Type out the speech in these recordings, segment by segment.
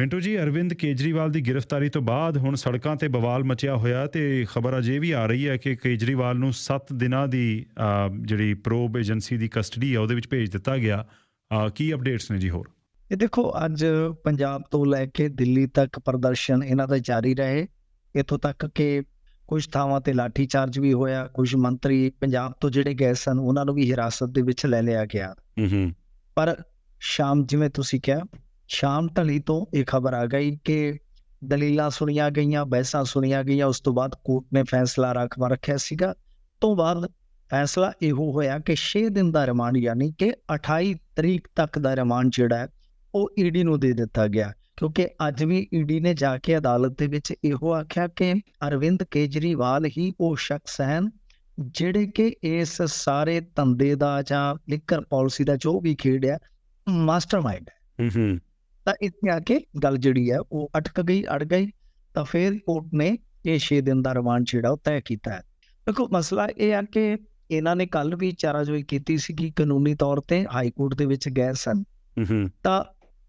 ਮਿੰਟੂ ਜੀ ਅਰਵਿੰਦ ਕੇਜਰੀਵਾਲ ਦੀ ਗ੍ਰਿਫਤਾਰੀ ਤੋਂ ਬਾਅਦ ਹੁਣ ਸੜਕਾਂ ਤੇ ਬਵਾਲ ਮਚਿਆ ਹੋਇਆ ਤੇ ਖਬਰ ਅਜੇ ਵੀ ਆ ਰਹੀ ਹੈ ਕਿ ਕੇਜਰੀਵਾਲ ਨੂੰ 7 ਦਿਨਾਂ ਦੀ ਜਿਹੜੀ ਪ੍ਰੋਬ ਏਜੰਸੀ ਦੀ ਕਸਟਡੀ ਹੈ ਉਹਦੇ ਵਿੱਚ ਭੇਜ ਦਿੱਤਾ ਗਿਆ। ਕੀ ਅਪਡੇਟਸ ਨੇ ਜੀ ਹੋਰ? ਇਹ ਦੇਖੋ ਅੱਜ ਪੰਜਾਬ ਤੋਂ ਲੈ ਕੇ ਦਿੱਲੀ ਤੱਕ ਪ੍ਰਦਰਸ਼ਨ ਇਹਨਾਂ ਦਾ ਜਾਰੀ ਰਹੇ। ਇੱਥੋਂ ਤੱਕ ਕਿ ਕੁਝ ਥਾਵਾਂ ਤੇ ਲਾਠੀ ਚਾਰਜ ਵੀ ਹੋਇਆ ਕੁਝ ਮੰਤਰੀ ਪੰਜਾਬ ਤੋਂ ਜਿਹੜੇ ਗਏ ਸਨ ਉਹਨਾਂ ਨੂੰ ਵੀ ਹਿਰਾਸਤ ਦੇ ਵਿੱਚ ਲੈ ਲਿਆ ਗਿਆ। ਹੂੰ ਹੂੰ। ਪਰ ਸ਼ਾਮ ਜਿਵੇਂ ਤੁਸੀਂ ਕਿਹਾ ਸ਼ਾਮ ਢਲੀ ਤੋਂ ਇਹ ਖਬਰ ਆ ਗਈ ਕਿ ਦਲੀਲਾਂ ਸੁਣੀਆਂ ਗਈਆਂ, ਬਹਿਸਾਂ ਸੁਣੀਆਂ ਗਈਆਂ, ਉਸ ਤੋਂ ਬਾਅਦ ਕੋਰਟ ਨੇ ਫੈਸਲਾ ਰੱਖਵਾ ਰੱਖਿਆ ਸੀਗਾ। ਤੋਂ ਬਾਅਦ ਫੈਸਲਾ ਇਹੋ ਹੋਇਆ ਕਿ 6 ਦਿਨ ਦਾ ਰਿਮਾਂਡ ਯਾਨੀ ਕਿ 28 ਤਰੀਕ ਤੱਕ ਦਾ ਰਿਮਾਂਡ ਜਿਹੜਾ ਉਹ ਈਡੀ ਨੂੰ ਦੇ ਦਿੱਤਾ ਗਿਆ। ਕਿਉਂਕਿ ਅੱਜ ਵੀ ਈਡੀ ਨੇ ਜਾ ਕੇ ਅਦਾਲਤ ਦੇ ਵਿੱਚ ਇਹੋ ਆਖਿਆ ਕਿ ਅਰਵਿੰਦ ਕੇਜਰੀਵਾਲ ਹੀ ਉਹ ਸ਼ਖਸ ਹਨ ਜਿਹੜੇ ਕਿ ਇਸ ਸਾਰੇ ਧੰਦੇ ਦਾ ਜਾਂ ਲਿਕਰ ਪਾਲਿਸੀ ਦਾ ਜੋ ਵੀ ਖੇਡ ਹੈ ਮਾਸਟਰਮਾਈਂਡ ਹੂੰ ਹੂੰ। ਤਾਂ ਇੱਥੇ ਆ ਕੇ ਗੱਲ ਜਿਹੜੀ ਹੈ ਉਹ ਅਟਕ ਗਈ ਅੜ ਗਈ। ਤਾਂ ਫਿਰ ਕੋਰਟ ਨੇ ਇਹ 6 ਦਿਨ ਦਾ ਰਿਮਾਂਡ ਜਿਹੜਾ ਉਹ ਤੈਅ ਕੀਤਾ ਹੈ। ਦੇਖੋ ਮਸਲਾ ਇਹ ਆ ਕਿ ਇਹਨਾਂ ਨੇ ਕੱਲ ਵੀ ਚਾਰਾਜੋਈ ਕੀਤੀ ਸੀ ਕਿ ਕਾਨੂੰਨੀ ਤੌਰ ਤੇ ਹਾਈ ਕੋਰਟ ਦੇ ਵਿੱਚ ਗਏ ਸਨ। ਤਾਂ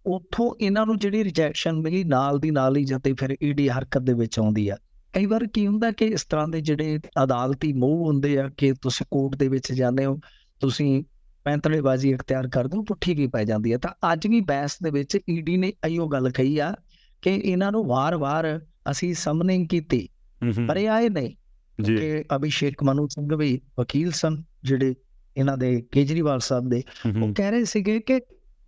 ਉੱਥੋਂ ਇਹਨਾਂ ਨੂੰ ਜਿਹੜੀ ਰਿਜੈਕਸ਼ਨ ਮਿਲੀ ਨਾਲ ਦੀ ਨਾਲ ਹੀ ਜਦੋਂ ਫਿਰ ਈਡੀ ਹਰਕਤ ਦੇ ਵਿੱਚ ਆਉਂਦੀ ਆ। ਕਈ ਵਾਰ ਕੀ ਹੁੰਦਾ ਕਿ ਇਸ ਤਰ੍ਹਾਂ ਦੇ ਜਿਹੜੇ ਅਦਾਲਤੀ ਮੂਵ ਹੁੰਦੇ ਆ ਕਿ ਤੁਸੀਂ ਕੋਰਟ ਦੇ ਵਿੱਚ ਜਾਂਦੇ ਹੋ ਤੁਸੀਂ ਪੈਂਤੜੇਬਾਜ਼ੀ ਇਖਤਿਆਰ ਕਰਦੇ ਹੋ ਪੁੱਠੀ ਕੀ ਪੈ ਜਾਂਦੀ ਹੈ? ਤਾਂ ਅੱਜ ਵੀ ਬਹਿਸ ਦੇ ਵਿੱਚ ਈਡੀ ਨੇ ਇਹੋ ਗੱਲ ਕਹੀ ਆ ਕਿ ਇਹਨਾਂ ਨੂੰ ਵਾਰ-ਵਾਰ ਅਸੀਂ ਸਮਨਿੰਗ ਕੀਤੀ ਪਰ ਇਹ ਆਏ ਨਹੀਂ ਜੀ। ਕਿ ਅਭਿਸ਼ੇਕ ਮਨੂ ਸਿੰਘ ਵੀ ਵਕੀਲ ਸਨ ਜਿਹੜੇ ਇਹਨਾਂ ਦੇ ਕੇਜਰੀਵਾਲ ਸਾਹਿਬ ਦੇ। ਉਹ ਕਹਿ ਰਹੇ ਸੀਗੇ ਕਿ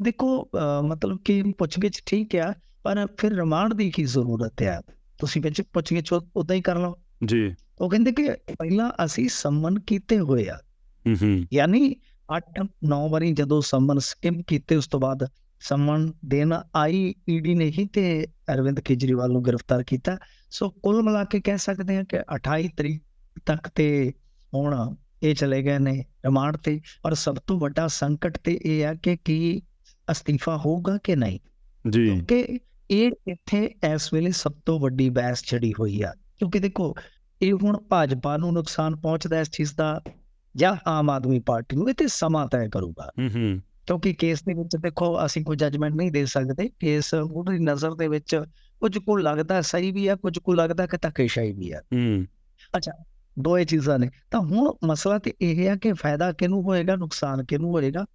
ਦੇਖੋ ਮਤਲਬ ਕਿ ਪੁੱਛਗਿੱਛ ਠੀਕ ਆ ਪਰ ਫਿਰ ਰਿਮਾਂਡ ਦੀ ਕੀ ਜ਼ਰੂਰਤ ਹੈ ਤੁਸੀਂ ਵਿੱਚ ਪੁੱਛਗਿੱਛ ਉਦਾਂ ਹੀ ਕਰ ਲਓ। ਜੀ। ਉਹ ਕਹਿੰਦੇ ਕਿ ਪਹਿਲਾਂ ਅਸੀਂ ਸੰਮਨ ਕੀਤੇ ਹੋਏ ਆ। ਹੂੰ ਹੂੰ। ਯਾਨੀ 8 9 ਵਾਰੀ ਜਦੋਂ ਸੰਮਨ ਸਕਿਮ ਕੀਤੇ ਉਸ ਤੋਂ ਬਾਅਦ ਸੰਮਨ ਦੇਣ ਆਈ ਈਡੀ ਨੇ ਹੀ ਤੇ ਅਰਵਿੰਦ ਕੇਜਰੀਵਾਲ ਨੂੰ ਗ੍ਰਿਫਤਾਰ ਕੀਤਾ। ਸੋ ਕੁੱਲ ਮਿਲਾ ਕੇ ਕਹਿ ਸਕਦੇ ਹਾਂ ਕਿ 28 ਤਰੀਕ ਤੱਕ ਤੇ ਹੁਣ ਇਹ ਚਲੇ ਗਏ ਨੇ ਰਿਮਾਂਡ ਤੇ। ਔਰ ਸਭ ਤੋਂ ਵੱਡਾ ਸੰਕਟ ਤੇ ਇਹ ਹੈ ਕਿ ਕੀ ਅਸਤੀਫਾ ਹੋਊਗਾ ਕਿ ਨਹੀਂ? ਜੀ। ਕਿਉਂਕਿ ਇਹ ਇੱਥੇ ਇਸ ਵੇਲੇ ਸਭ ਤੋਂ ਵੱਡੀ ਬਹਿਸ ਛੜੀ ਹੋਈ ਆ। ਕਿਉਂਕਿ ਦੇਖੋ ਇਹ ਹੁਣ ਭਾਜਪਾ ਨੂੰ ਨੁਕਸਾਨ ਪਹੁੰਚਦਾ ਇਸ ਚੀਜ਼ ਦਾ ਜਾਂ ਆਮ ਆਦਮੀ ਪਾਰਟੀ ਨੂੰ ਇਹ ਤੇ ਸਮਾਂ ਤੈਅ ਕਰੂਗਾ। ਹੂੰ ਹੂੰ। ਕਿਉਂਕਿ ਕੇਸ ਦੇ ਵਿੱਚ ਦੇਖੋ ਅਸੀਂ ਕੋਈ ਜੱਜਮੈਂਟ ਨਹੀਂ ਦੇ ਸਕਦੇ। ਕੇਸ ਉਹਦੀ ਨਜ਼ਰ ਦੇ ਵਿੱਚ ਕੁਝ ਕੁ ਲੱਗਦਾ ਸਹੀ ਵੀ ਆ ਕੁਝ ਕੁ ਲੱਗਦਾ ਕਿ ਧੱਕੇਸ਼ਾਹੀ ਵੀ ਆ। ਹੂੰ। ਦੋਏ ਚੀਜ਼ਾਂ ਨੇ। ਤਾਂ ਹੁਣ ਮਸਲਾ ਤੇ ਇਹ ਹੈ ਕਿ ਫਾਇਦਾ ਕਿਹਨੂੰ ਹੋਏਗਾ ਨੁਕਸਾਨ ਕਿਹਨੂੰ ਹੋਏਗਾ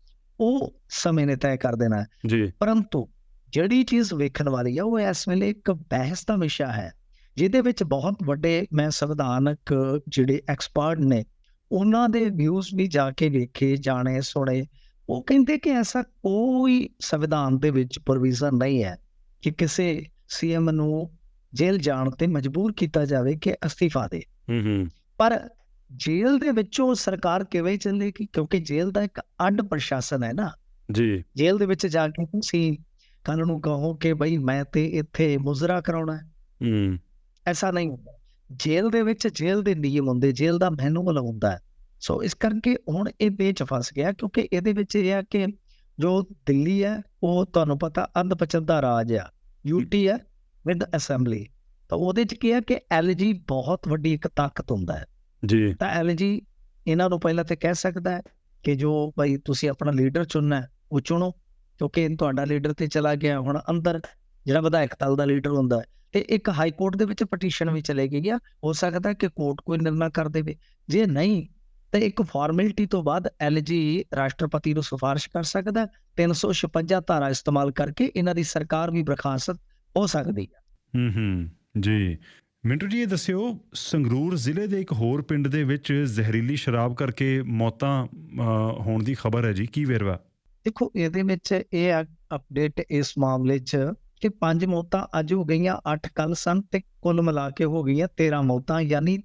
ਉਹ ਸਮੇਂ ਨੇ ਤੈਅ ਕਰ ਦੇਣਾ। ਹੈ। ਜੀ। ਪਰੰਤੂ ਜਿਹੜੀ ਚੀਜ਼ ਵੇਖਣ ਵਾਲੀ ਆ ਉਹ ਇਸ ਵੇਲੇ ਇੱਕ ਬਹਿਸ ਦਾ ਵਿਸ਼ਾ ਹੈ ਜਿਹਦੇ ਵਿੱਚ ਬਹੁਤ ਵੱਡੇ ਮੈਂ ਸੰਵਿਧਾਨਕ ਜਿਹੜੇ ਐਕਸਪਰਟ ਨੇ ਉਹਨਾਂ ਦੇ ਵਿਊਜ਼ ਵੀ ਜਾ ਕੇ ਵੇਖੇ ਜਾਣੇ ਸੁਣੇ। ਉਹ ਕਹਿੰਦੇ ਕਿ ਐਸਾ ਕੋਈ ਸੰਵਿਧਾਨ ਦੇ ਵਿੱਚ ਪ੍ਰੋਵੀਜ਼ਨ ਨਹੀਂ ਹੈ ਕਿ ਕਿਸੇ ਸੀਐਮ ਨੂੰ ਜੇਲ੍ਹ ਜਾਣ ਤੇ ਮਜਬੂਰ ਕੀਤਾ ਜਾਵੇ ਕਿ ਅਸਤੀਫਾ ਦੇ। ਹੂੰ ਹੂੰ। ਪਰ ਜੇਲ੍ਹ ਦੇ ਵਿੱਚੋਂ ਸਰਕਾਰ ਕਿਵੇਂ ਚੱਲੇਗੀ ਕਿਉਂਕਿ ਜੇਲ੍ਹ ਦਾ ਇੱਕ ਅੱਡ ਪ੍ਰਸ਼ਾਸਨ ਹੈ ਨਾ। ਜੀ। ਜੇਲ੍ਹ ਦੇ ਵਿੱਚ ਜਾ ਕੇ ਤੁਸੀਂ ਕੱਲ ਨੂੰ ਕਹੋ ਕਿ ਬਈ ਮੈਂ ਤੇ ਇੱਥੇ ਮੁਜ਼ਰਾ ਕਰਾਉਣਾ। ਹੈ ਹੂੰ। ਐਸਾ ਨਹੀਂ ਹੁੰਦਾ। ਜੇਲ੍ਹ ਦੇ ਵਿੱਚ ਜੇਲ੍ਹ ਦੇ ਨਿਯਮ ਹੁੰਦੇ ਜੇਲ੍ਹ ਦਾ ਮੈਨੂਅਲ ਹੁੰਦਾ ਸੋ ਇਸ ਕਰਕੇ ਹੁਣ ਇਹ ਵਿੱਚ ਫਸ ਗਿਆ ਕਿਉਂਕਿ ਇਹਦੇ ਵਿੱਚ ਇਹ ਆ ਕਿ ਜੋ ਦਿੱਲੀ ਹੈ ਉਹ ਤੁਹਾਨੂੰ ਪਤਾ ਅੰਧ ਪਚਨ ਦਾ ਰਾਜ ਆ। ਯੂਟੀ ਹੈ ਵਿਦ ਅਸੈਂਬਲੀ ਤਾਂ ਉਹਦੇ ਚ ਕੀ ਹੈ ਕਿ ਐਲਜੀ ਬਹੁਤ ਵੱਡੀ ਇੱਕ ਤਾਕਤ ਹੁੰਦਾ ਹੈ। ਜੀ। ਤਾਂ ਐਲਜੀ ਇਹਨਾਂ ਨੂੰ ਪਹਿਲਾਂ ਤੇ ਕਹਿ ਸਕਦਾ ਹੈ ਕਿ ਜੋ ਭਾਈ ਤੁਸੀਂ ਆਪਣਾ ਲੀਡਰ ਚੁਣਨਾ ਉਹ ਚੁਣੋ। ਕਿਉਂਕਿ ਤੁਹਾਡਾ ਲੀਡਰ ਤੇ ਚਲਾ ਗਿਆ ਹੁਣ ਅੰਦਰ ਜਿਹੜਾ ਵਿਧਾਇਕ ਦਲ ਦਾ ਲੀਡਰ ਹੁੰਦਾ ਹੈ ਤੇ ਇੱਕ ਹਾਈ ਕੋਰਟ ਦੇ ਵਿੱਚ ਪਟੀਸ਼ਨ ਵੀ ਚਲੇ ਗਈ ਆ ਹੋ ਸਕਦਾ ਕਿ ਕੋਰਟ ਕੋਈ ਨਿਰਣਾ ਕਰ ਦੇਵੇ। ਜੇ ਨਹੀਂ ਤਾਂ ਇੱਕ ਫਾਰਮੈਲਿਟੀ ਤੋਂ ਬਾਅਦ ਐਲਜੀ ਰਾਸ਼ਟਰਪਤੀ ਨੂੰ ਸਿਫਾਰਿਸ਼ ਕਰ ਸਕਦਾ ਹੈ। 356 ਧਾਰਾ ਇਸਤੇਮਾਲ ਕਰਕੇ ਇਹਨਾਂ ਦੀ ਸਰਕਾਰ ਵੀ ਬਰਖਾਸਤ ਹੋ ਸਕਦੀ ਹੈ ਹੂੰ ਹੂੰ ਜੀ। ਮਿੰਟੂ ਜੀ ਇਹ ਦੱਸਿਓ ਸੰਗਰੂਰ ਜ਼ਿਲ੍ਹੇ ਦੇ ਇੱਕ ਹੋਰ ਪਿੰਡ ਦੇ ਵਿੱਚ ਜ਼ਹਿਰੀਲੀ ਸ਼ਰਾਬ ਕਰਕੇ ਮੌਤਾਂ ਹੋਣ ਦੀ ਖਬਰ ਹੈ ਜੀ ਕੀ ਵੇਰਵਾ? ਦੇਖੋ ਇਹਦੇ ਵਿੱਚ ਇਹ ਅਪਡੇਟ ਇਸ ਮਾਮਲੇ 'ਚ ਕਿ ਪੰਜ ਮੌਤਾਂ ਅੱਜ ਹੋ ਗਈਆਂ 8 ਕੱਲ ਸਨ ਤੇ ਕੁੱਲ ਮਿਲਾ ਕੇ ਹੋ ਗਈਆਂ 13 ਮੌਤਾਂ ਯਾਨੀ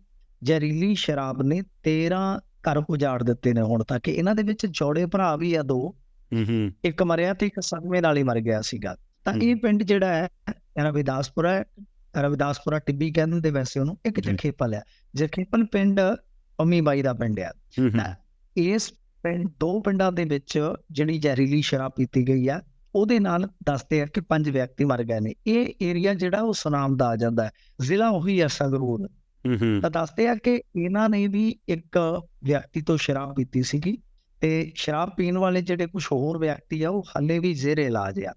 ਜ਼ਹਿਰੀਲੀ ਸ਼ਰਾਬ ਨੇ 13 ਘਰ ਉਜਾੜ ਦਿੱਤੇ ਨੇ ਹੁਣ ਤੱਕ। ਇਹਨਾਂ ਦੇ ਵਿੱਚ ਜੋੜੇ ਭਰਾ ਵੀ ਆ ਦੋ। ਹੂੰ ਇੱਕ ਮਰਿਆ ਤੇ ਇੱਕ ਸਦਮੇ ਨਾਲ ਹੀ ਮਰ ਗਿਆ ਸੀਗਾ। ਤਾਂ। ਇਹ ਪਿੰਡ ਜਿਹੜਾ ਹੈ ਰਵਿਦਾਸਪੁਰਾ ਹੈ। ਰਵਿਦਾਸਪੁਰਾ ਟਿੱਬੀ ਕਹਿੰਦੇ ਨੇ ਵੈਸੇ ਉਹਨੂੰ ਇੱਕ। ਜਖੇਪਲ ਹੈ। ਜਖੇਪਲ ਪਿੰਡ ਅੰਮੀ ਬਾਈ ਦਾ ਪਿੰਡ ਹੂੰ ਇਸ ਪਿੰਡ ਦੋ ਪਿੰਡਾਂ ਦੇ ਵਿੱਚ ਜਿਹੜੀ ਜ਼ਹਿਰੀਲੀ ਸ਼ਰਾਬ ਪੀਤੀ ਗਈ ਆ ਉਹਦੇ ਨਾਲ ਦੱਸਦੇ ਆ ਕਿ ਪੰਜ ਵਿਅਕਤੀ ਮਰ ਗਏ ਨੇ। ਇਹ ਏਰੀਆ ਜਿਹੜਾ ਉਹ ਸੁਨਾਮ ਦਾ ਆ ਜਾਂਦਾ ਹੈ। ਜ਼ਿਲ੍ਹਾ ਉਹੀ ਸੰਗਰੂਰ। ਹੂੰ ਹੂੰ। ਤਾਂ ਦੱਸਦੇ ਆ ਕਿ ਇਹਨਾਂ ਨੇ ਵੀ ਇੱਕ ਵਿਅਕਤੀ ਤੋਂ ਸ਼ਰਾਬ ਪੀਤੀ ਸੀਗੀ ਤੇ ਸ਼ਰਾਬ ਪੀਣ ਵਾਲੇ ਜਿਹੜੇ ਕੁਝ ਹੋਰ ਵਿਅਕਤੀ ਆ ਉਹ ਹਾਲੇ ਵੀ ਜ਼ੇਰੇ ਇਲਾਜ ਆ।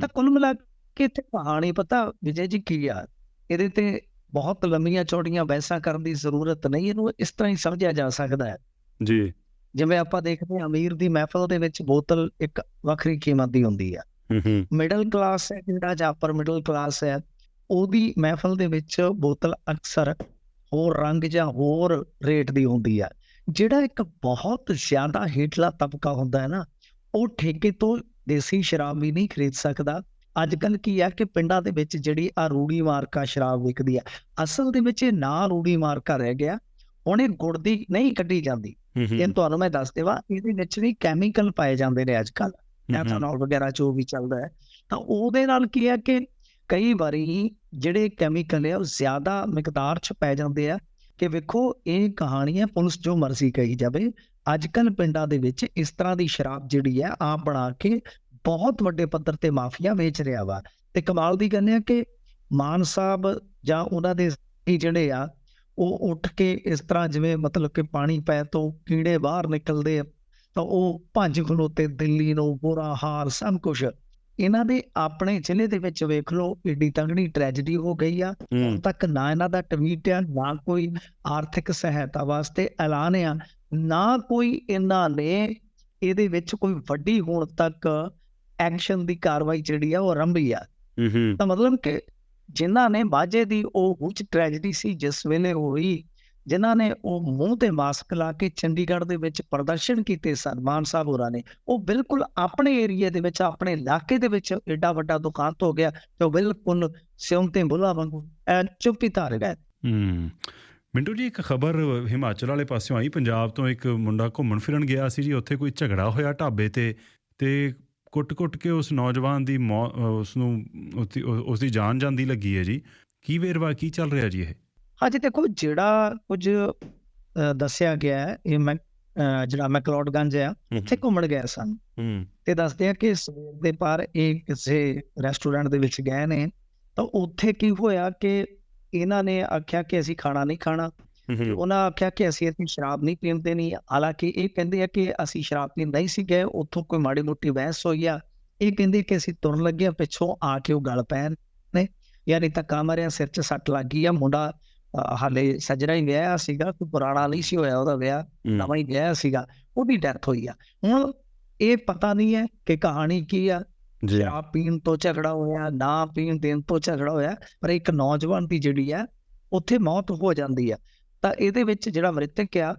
ਤਾਂ ਕੁੱਲ ਮਿਲਾ ਕਿ ਇੱਥੇ ਕਹਾਣੀ ਪਤਾ ਵਿਜੇ ਜੀ ਕੀ ਆ? ਇਹਦੇ ਤੇ ਬਹੁਤ ਲੰਮੀਆਂ ਚੌੜੀਆਂ ਬਹਿਸਾਂ ਕਰਨ ਦੀ ਜ਼ਰੂਰਤ ਨਹੀਂ ਇਹਨੂੰ ਇਸ ਤਰ੍ਹਾਂ ਹੀ ਸਮਝਿਆ ਜਾ ਸਕਦਾ ਹੈ। ਜੀ। ਜਿਵੇਂ ਆਪਾਂ ਦੇਖਦੇ ਹਾਂ ਅਮੀਰ ਦੀ ਮਹਿਫਲ ਦੇ ਵਿੱਚ ਬੋਤਲ ਇੱਕ ਵੱਖਰੀ ਕੀਮਤ ਦੀ ਹੁੰਦੀ ਆ। ਮਿਡਲ ਕਲਾਸ ਹੈ ਜਿਹੜਾ ਜਾਂ ਅਪਰ ਮਿਡਲ ਕਲਾਸ ਹੈ ਉਹਦੀ ਮਹਿਫਲ ਦੇ ਵਿੱਚ ਬੋਤਲ ਅਕਸਰ ਹੋਰ ਰੰਗ ਜਾਂ ਹੋਰ ਰੇਟ ਦੀ ਹੁੰਦੀ ਆ। ਜਿਹੜਾ ਇੱਕ ਬਹੁਤ ਜ਼ਿਆਦਾ ਹੇਠਲਾ ਤਬਕਾ ਹੁੰਦਾ ਹੈ ਨਾ ਉਹ ਠੇਕੇ ਤੋਂ ਦੇਸੀ ਸ਼ਰਾਬ ਵੀ ਨਹੀਂ ਖਰੀਦ ਸਕਦਾ। ਅੱਜ ਕੱਲ ਕੀ ਆ ਕਿ ਪਿੰਡਾਂ ਦੇ ਵਿੱਚ ਜਿਹੜੀ ਆ ਰੂੜੀ ਮਾਰਕਾ ਸ਼ਰਾਬ ਵਿਕਦੀ ਆ ਅਸਲ ਦੇ ਵਿੱਚ ਇਹ ਨਾ ਰੂੜੀ ਮਾਰਕਾ ਰਹਿ ਗਿਆ ਹੁਣ ਇਹ ਗੁੜ ਦੀ ਨਹੀਂ ਕੱਢੀ ਜਾਂਦੀ। ਇਹ ਤੁਹਾਨੂੰ ਮੈਂ ਦੱਸ ਦੇਵਾਂ ਇਹਦੇ ਵਿੱਚ ਵੀ ਕੈਮੀਕਲ ਪਾਏ ਜਾਂਦੇ ਨੇ ਅੱਜ ਕੱਲ ਐਥਨੋਲ ਵਗੈਰਾ ਜੋ ਵੀ ਚੱਲਦਾ ਹੈ। ਤਾਂ ਉਹਦੇ ਨਾਲ ਕੀ ਹੈ ਕਿ ਕਈ ਵਾਰੀ ਜਿਹੜੇ ਕੈਮੀਕਲ ਆ ਉਹ ਜ਼ਿਆਦਾ ਮਿਕਦਾਰ ਚ ਪੈ ਜਾਂਦੇ ਆ ਕਿ ਵੇਖੋ ਇਹ ਕਹਾਣੀ ਹੈ ਪੁਲਿਸ ਜੋ ਮਰਜ਼ੀ ਕਹੀ ਜਾਵੇ। ਅੱਜ ਕੱਲ ਪਿੰਡਾਂ ਦੇ ਵਿੱਚ ਇਸ ਤਰ੍ਹਾਂ ਦੀ ਸ਼ਰਾਬ ਜਿਹੜੀ ਹੈ ਆਪ ਬਣਾ ਕੇ ਬਹੁਤ ਵੱਡੇ ਪੱਧਰ ਤੇ ਮਾਫੀਆ ਵੇਚ ਰਿਹਾ ਵਾ। ਤੇ ਕਮਾਲ ਦੀ ਗੱਲ ਹੈ ਕਿ ਮਾਨ ਸਾਹਿਬ ਜਾਂ ਉਹਨਾਂ ਦੇ ਜਿਹੜੇ ਆ ਉਹ ਉੱਠ ਕੇ ਇਸ ਤਰ੍ਹਾਂ ਜਿਵੇਂ ਮਤਲਬ ਕਿ ਪਾਣੀ ਪੈ ਤੋਂ ਕੀੜੇ ਬਾਹਰ ਨਿਕਲਦੇ ਆ ਤਾਂ ਉਹ ਭੱਜ ਖਲੋਤੇ ਦਿੱਲੀ ਨੂੰ ਬੁਰਾ ਹਾਲ ਸਭ ਕੁਝ ਇਹਨਾਂ ਦੇ ਆਪਣੇ ਜ਼ਿਲ੍ਹੇ ਦੇ ਵਿੱਚ ਵੇਖ ਲਓ ਏਡੀ ਤਗੜੀ ਟ੍ਰੈਜੇਡੀ ਹੋ ਗਈ ਆ। ਹੁਣ ਤੱਕ ਨਾ ਇਹਨਾਂ ਦਾ ਟਵੀਟ ਆ ਨਾ ਕੋਈ ਆਰਥਿਕ ਸਹਾਇਤਾ ਵਾਸਤੇ ਐਲਾਨ ਆ ਨਾ ਕੋਈ ਇਹਨਾਂ ਨੇ ਇਹਦੇ ਵਿੱਚ ਕੋਈ ਵੱਡੀ ਹੁਣ ਤੱਕ ਐਕਸ਼ਨ ਦੀ ਕਾਰਵਾਈ ਜਿਹੜੀ ਆ ਉਹ ਆਰੰਭੀ ਆ। ਤਾਂ ਮਤਲਬ ਕਿ ਜਿਨ੍ਹਾਂ ਨੇ ਬਾਜੇ ਦੀ ਉਹ ਉੱਚ ਟ੍ਰੈਜੇਡੀ ਸੀ, ਜਿਸ ਵੇਲੇ ਹੋਈ, ਜਿਨ੍ਹਾਂ ਨੇ ਉਹ ਮੂੰਹ ਤੇ ਮਾਸਕ ਲਾ ਕੇ ਚੰਡੀਗੜ੍ਹ ਦੇ ਵਿੱਚ ਪ੍ਰਦਰਸ਼ਨ ਕੀਤੇ ਸਨ ਸਾਹਿਬ ਹੋਰਾਂ ਨੇ। ਉਹ ਬਿਲਕੁਲ ਆਪਣੇ ਏਰੀਆ ਦੇ ਵਿੱਚ, ਆਪਣੇ ਇਲਾਕੇ ਦੇ ਵਿੱਚ ਏਡਾ ਵੱਡਾ ਦੁਕਾਨ ਹੋ ਗਿਆ, ਤੇ ਉਹ ਬਿਲਕੁਲ ਸਿਉਂ ਤੇ ਬੁਲਾ ਵਾਂਗੂ ਚੁੱਪੀ ਚੁੱਪ ਧਾਰ ਗਏ। ਹੂੰ। ਮਿੰਟੂ ਜੀ, ਇੱਕ ਖਬਰ ਹਿਮਾਚਲ ਵਾਲੇ ਪਾਸਿਓਂ ਆਈ, ਪੰਜਾਬ ਤੋਂ ਇੱਕ ਮੁੰਡਾ ਘੁੰਮਣ ਫਿਰਨ ਗਿਆ ਸੀ ਜੀ, ਉੱਥੇ ਕੋਈ ਝਗੜਾ ਹੋਇਆ ਢਾਬੇ ਤੇ ਤੇ ਕੁੱਟ-ਕੁੱਟ ਕੇ ਉਸ ਨੌਜਵਾਨ ਦੀ ਮੌ- ਉਸ ਨੂੰ ਉਸ ਦੀ ਜਾਨ ਜਾਂਦੀ ਲੱਗੀ ਹੈ ਜੀ। ਕੀ ਵੇਰਵਾ ਕੀ ਚੱਲ ਰਿਹਾ ਜੀ ਇਹ? ਹਾਂਜੀ ਦੇਖੋ ਜਿਹੜਾ ਕੁਝ ਦੱਸਿਆ ਗਿਆ ਹੈ ਇਹ ਮੈਂ ਜਿਹੜਾ ਮੈਕਲੋਡਗੰਜ ਆ ਇੱਥੇ ਘੁੰਮਣ ਗਏ ਸਨ। ਤੇ ਦੱਸਦੇ ਆ ਕਿ ਸਵੇਰ ਦੇ ਪਰ ਇਹ ਕਿਸੇ ਰੈਸਟੋਰੈਂਟ ਦੇ ਵਿੱਚ ਗਏ ਨੇ। ਤਾਂ ਉੱਥੇ ਕੀ ਹੋਇਆ ਕਿ ਇਹਨਾਂ ਨੇ ਆਖਿਆ ਕਿ ਅਸੀਂ ਖਾਣਾ ਨਹੀਂ ਖਾਣਾ। ਉਹਨਾਂ ਆਖਿਆ ਕਿ ਅਸੀਂ ਇੱਥੇ ਸ਼ਰਾਬ ਨਹੀਂ ਪੀਣ ਦੇਣੀ। ਹਾਲਾਂਕਿ ਇਹ ਕਹਿੰਦੇ ਆ ਕਿ ਅਸੀਂ ਸ਼ਰਾਬ ਪੀਣ ਨਹੀਂ ਸੀ ਗਏ ਉੱਥੋਂ ਕੋਈ ਮਾੜੀ ਮੋਟੀ ਬਹਿਸ ਹੋਈ ਆ। ਇਹ ਕਹਿੰਦੇ ਕਿ ਅਸੀਂ ਤੁਰਨ ਲੱਗੇ ਪਿੱਛੋਂ ਆ ਕੇ ਉਹ ਗਲ ਪੈਣ ਨੇ। ਯਾਨੀ ਧੱਕਾ ਮਾਰਿਆ ਸਿਰ 'ਚ ਸੱਟ ਲੱਗ ਗਈ ਆ। ਮੁੰਡਾ ਹਾਲੇ ਸਜਣਾ ਹੀ ਵਿਆਹਿਆ ਸੀਗਾ ਕੋਈ ਪੁਰਾਣਾ ਨਹੀਂ ਸੀ ਹੋਇਆ ਉਹਦਾ ਵਿਆਹ ਨਵਾਂ ਹੀ ਵਿਆਹਿਆ ਸੀਗਾ ਉਹਦੀ ਡੈਥ ਹੋਈ ਆ। ਹੁਣ ਇਹ ਪਤਾ ਨਹੀਂ ਹੈ ਕਿ ਕਹਾਣੀ ਕੀ ਆ। ਜੀ। ਸ਼ਰਾਬ ਪੀਣ ਤੋਂ ਝਗੜਾ ਹੋਇਆ ਨਾ ਪੀਣ ਦੇਣ ਤੋਂ ਝਗੜਾ ਹੋਇਆ ਪਰ ਇੱਕ ਨੌਜਵਾਨ ਦੀ ਜਿਹੜੀ ਆ ਉੱਥੇ ਮੌਤ ਹੋ ਜਾਂਦੀ ਆ। ਤਾਂ ਇਹਦੇ ਵਿੱਚ ਜਿਹੜਾ ਮ੍ਰਿਤਕ ਆ